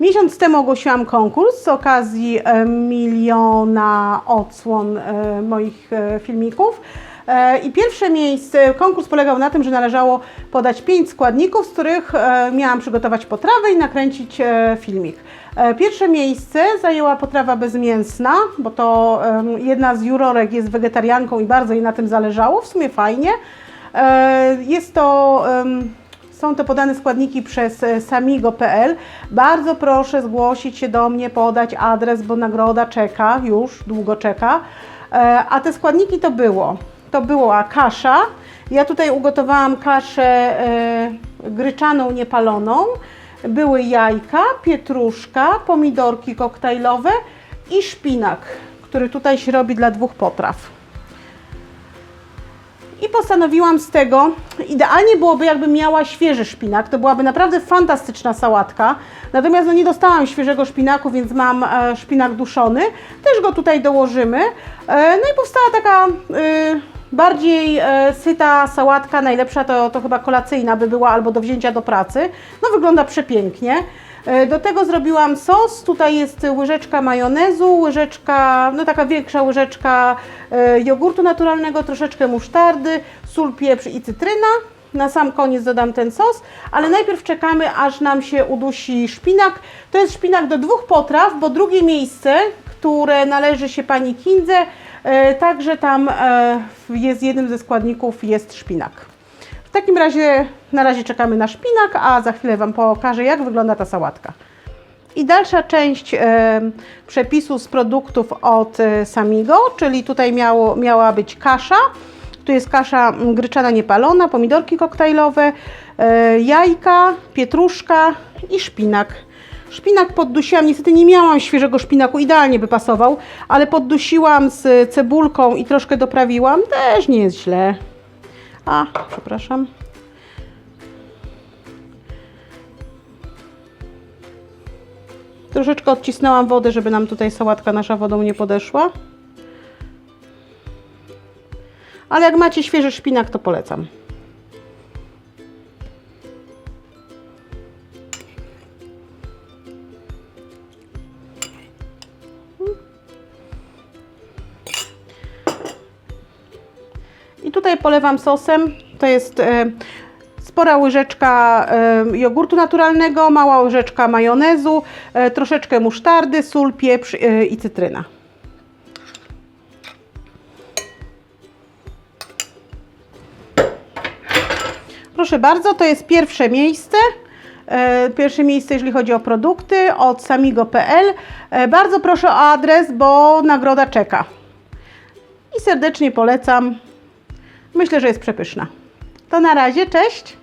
Miesiąc temu ogłosiłam konkurs z okazji e, miliona odsłon e, moich e, filmików. I pierwsze miejsce, konkurs polegał na tym, że należało podać pięć składników, z których miałam przygotować potrawę i nakręcić filmik. Pierwsze miejsce zajęła potrawa bezmięsna, bo to jedna z jurorek jest wegetarianką i bardzo jej na tym zależało, w sumie fajnie. Jest to, są to podane składniki przez e, samigo.pl. Bardzo proszę zgłosić się do mnie, podać adres, bo nagroda czeka, już długo czeka. E, A te składniki to było, to była kasza. Ja tutaj ugotowałam kaszę e, gryczaną niepaloną. Były jajka, pietruszka, pomidorki koktajlowe i szpinak, który tutaj się robi dla dwóch potraw. I postanowiłam z tego, idealnie byłoby jakbym miała świeży szpinak, to byłaby naprawdę fantastyczna sałatka. Natomiast no, nie dostałam świeżego szpinaku, więc mam e, szpinak duszony. Też go tutaj dołożymy. E, no i powstała taka e, bardziej e, syta sałatka, najlepsza to, to chyba kolacyjna by była albo do wzięcia do pracy. No wygląda przepięknie. E, Do tego zrobiłam sos. Tutaj jest łyżeczka majonezu, łyżeczka, no taka większa łyżeczka e, jogurtu naturalnego, troszeczkę musztardy, sól, pieprz i cytryna. Na sam koniec dodam ten sos, ale najpierw czekamy, aż nam się udusi szpinak. To jest szpinak do dwóch potraw, bo drugie miejsce, które należy się pani Kindze, także tam e, jest jednym ze składników jest szpinak. W takim razie na razie czekamy na szpinak, a za chwilę Wam pokażę, jak wygląda ta sałatka. I dalsza część e, przepisu z produktów od e, Samigo, czyli tutaj miało, miała być kasza. Tu jest kasza gryczana niepalona, pomidorki koktajlowe, e, jajka, pietruszka i szpinak. Szpinak poddusiłam, niestety nie miałam świeżego szpinaku, idealnie by pasował, ale poddusiłam z cebulką i troszkę doprawiłam, też nie jest źle. A, przepraszam. Troszeczkę odcisnęłam wodę, żeby nam tutaj sałatka nasza wodą nie podeszła. Ale jak macie świeży szpinak, to polecam. I tutaj polewam sosem. To jest e, spora łyżeczka e, jogurtu naturalnego, mała łyżeczka majonezu, e, troszeczkę musztardy, sól, pieprz i cytryna. Proszę bardzo, to jest pierwsze miejsce. Pierwsze miejsce, jeżeli chodzi o produkty od samigo.pl. Bardzo proszę o adres, bo nagroda czeka. I serdecznie polecam. Myślę, że jest przepyszna. To na razie, cześć!